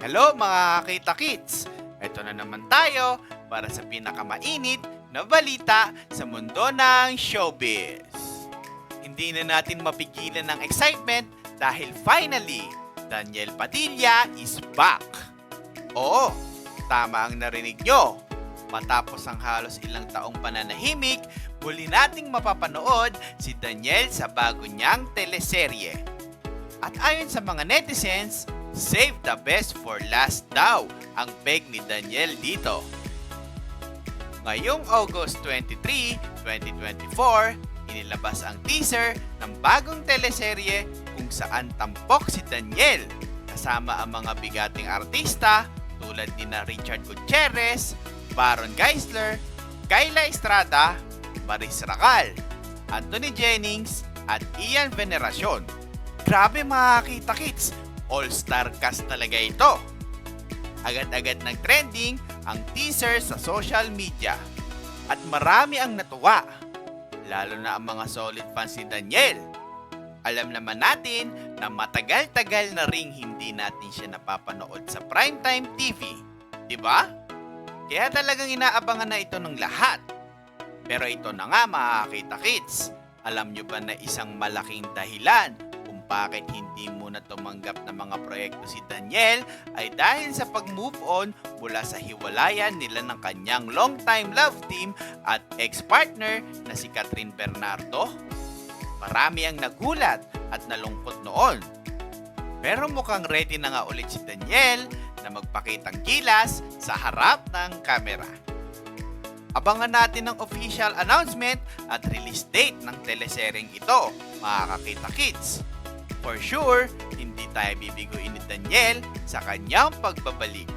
Hello mga kita kids! Ito na naman tayo para sa pinakamainit na balita sa mundo ng showbiz. Hindi na natin mapigilan ng excitement dahil finally, Daniel Padilla is back. Oo, tama ang narinig nyo. Matapos ang halos ilang taong pananahimik, muli nating mapapanood si Daniel sa bago niyang teleserye. At ayon sa mga netizens, save the best for last daw ang peg ni Daniel dito. Ngayong August 23, 2024, inilabas ang teaser ng bagong teleserye kung saan tampok si Daniel kasama ang mga bigating artista tulad ni na Richard Gutierrez, Baron Geisler, Kayla Estrada, Maris Racal, Anthony Jennings, at Ian Veneracion. Grabe mga kita kids, all-star cast talaga ito. Agad-agad nag-trending ang teaser sa social media. At marami ang natuwa. Lalo na ang mga solid fans ni Daniel. Alam naman natin na matagal-tagal na ring hindi natin siya napapanood sa primetime TV. Diba? Kaya talagang inaabangan na ito ng lahat. Pero ito na nga mga kids. Alam nyo ba na isang malaking dahilan bakit hindi muna tumanggap ng mga proyekto si Daniel ay dahil sa pag-move on mula sa hiwalayan nila ng kanyang long-time love team at ex-partner na si Catherine Bernardo? Marami ang nagulat at nalungkot noon. Pero mukhang ready na nga ulit si Daniel na magpakitang gilas sa harap ng kamera. Abangan natin ang official announcement at release date ng teleseryeng ito, mga kakita kids. For sure, hindi tayo bibiguin ni Daniel sa kanyang pagbabalik.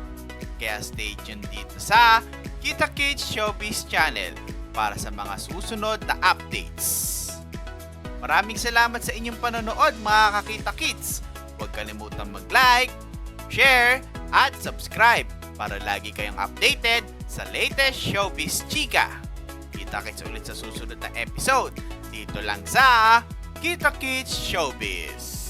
Kaya stay tuned dito sa Kita Kids Showbiz Channel para sa mga susunod na updates. Maraming salamat sa inyong panonood mga kakita kids. Huwag kalimutan mag-like, share, at subscribe para lagi kayong updated sa latest showbiz chika. Kita kits ulit sa susunod na episode dito lang sa Kita Kids Showbiz.